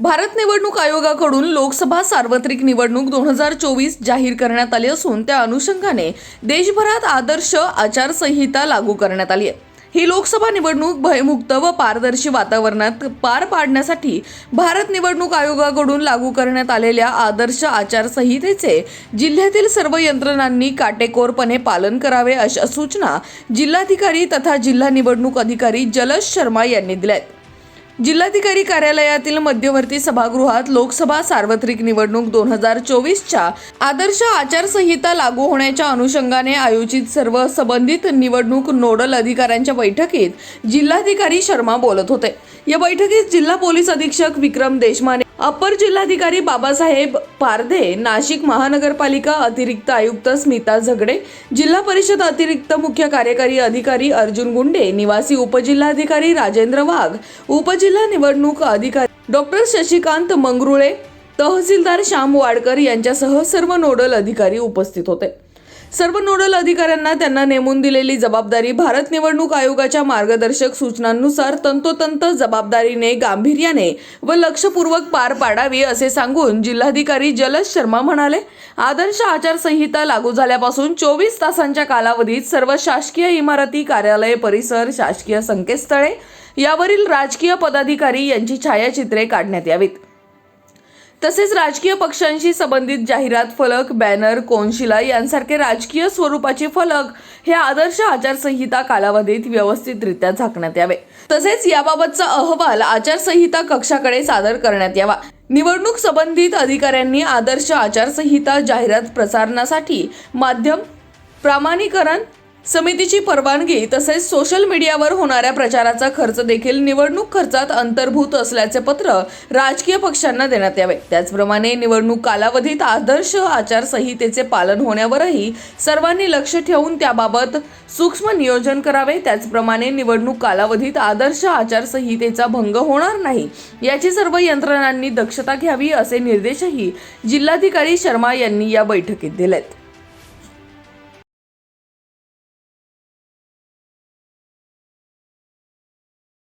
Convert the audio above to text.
भारत निवडणूक आयोगाकडून लोकसभा सार्वत्रिक निवडणूक दोन हजार चोवीस जाहीर करण्यात आली असून त्या अनुषंगाने देशभरात आदर्श आचारसंहिता लागू करण्यात आली आहे. ही लोकसभा निवडणूक भयमुक्त व पारदर्शी वातावरणात पार पाडण्यासाठी भारत निवडणूक आयोगाकडून लागू करण्यात आलेल्या आदर्श आचारसंहितेचे जिल्ह्यातील सर्व यंत्रणांनी काटेकोरपणे पालन करावे अशा सूचना जिल्हाधिकारी तथा जिल्हा निवडणूक अधिकारी जलज शर्मा यांनी दिल्या आहेत. जिल्हाधिकारी कार्यालयातील मध्यवर्ती सभागृहात लोकसभा सार्वत्रिक निवडणूक दोन हजार चोवीसच्या आदर्श आचारसंहिता लागू होण्याच्या अनुषंगाने आयोजित सर्व संबंधित निवडणूक नोडल अधिकाऱ्यांच्या बैठकीत जिल्हाधिकारी शर्मा बोलत होते. या बैठकीत जिल्हा पोलीस अधीक्षक विक्रम देशमाने अपर जिल्हाधिकारी बाबासाहेब पारधे नाशिक महानगरपालिका अतिरिक्त आयुक्त स्मिता झगडे जिल्हा परिषद अतिरिक्त मुख्य कार्यकारी अधिकारी अर्जुन गुंडे निवासी उपजिल्हाधिकारी राजेंद्र वाघ उपजिल्हा निवडणूक अधिकारी डॉक्टर शशिकांत मंगरुळे तहसीलदार श्याम वाडकर यांच्यासह सर्व नोडल अधिकारी उपस्थित होते. सर्व नोडल अधिकाऱ्यांना त्यांना नेमून दिलेली जबाबदारी भारत निवडणूक आयोगाच्या मार्गदर्शक सूचनांनुसार तंतोतंत जबाबदारीने गांभीर्याने व लक्षपूर्वक पार पाडावी असे सांगून जिल्हाधिकारी जलज शर्मा म्हणाले आदर्श आचारसंहिता लागू झाल्यापासून चोवीस तासांच्या कालावधीत सर्व शासकीय इमारती कार्यालय परिसर शासकीय संकेतस्थळे यावरील राजकीय पदाधिकारी यांची छायाचित्रे काढण्यात यावीत. तसेच राजकीय पक्षांशी संबंधित जाहिरात फलक बॅनर कोनशिला यांसारखे राजकीय स्वरूपाचे फलक हे आदर्श आचारसंहिता कालावधीत व्यवस्थितरित्या झाकण्यात यावे. तसेच याबाबतचा अहवाल आचारसंहिता कक्षाकडे सादर करण्यात यावा. निवडणूक संबंधित अधिकाऱ्यांनी आदर्श आचारसंहिता जाहिरात प्रसारणासाठी माध्यम प्रामाणिकरण समितीची परवानगी तसेच सोशल मीडियावर होणाऱ्या प्रचाराचा खर्च देखील निवडणूक खर्चात अंतर्भूत असल्याचे पत्र राजकीय पक्षांना देण्यात यावे. त्याचप्रमाणे निवडणूक कालावधीत आदर्श आचारसंहितेचे पालन होण्यावरही सर्वांनी लक्ष ठेवून त्याबाबत सूक्ष्म नियोजन करावे. त्याचप्रमाणे निवडणूक कालावधीत आदर्श आचारसंहितेचा भंग होणार नाही याची सर्व यंत्रणांनी दक्षता घ्यावी असे निर्देशही जिल्हाधिकारी शर्मा यांनी या बैठकीत दिलेत.